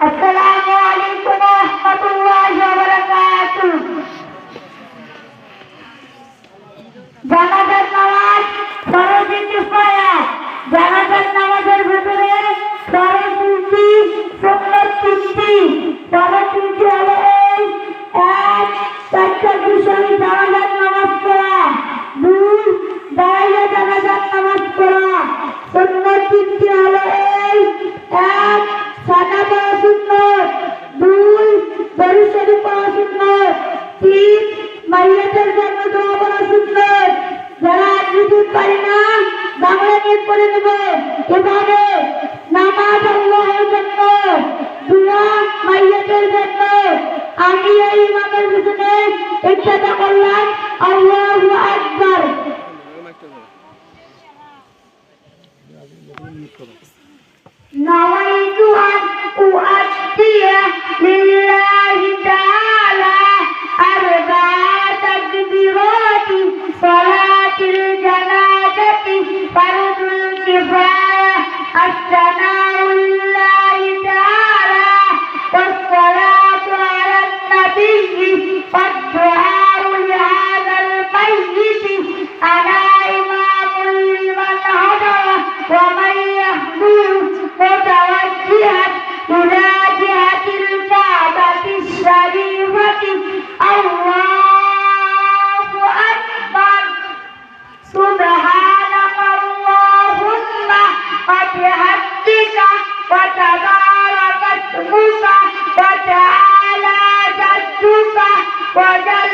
السلام عليكم ورحمة الله وبركاته জানাজার নামাজ ফরজ ইন্তিফায়া জানাজ তিন মাইয়াতের জন্য দোয়া করা সুন্দর যারা আজ পারি না দামড়া নিয়ে করে নেব। السماء وتعالى جدك وجل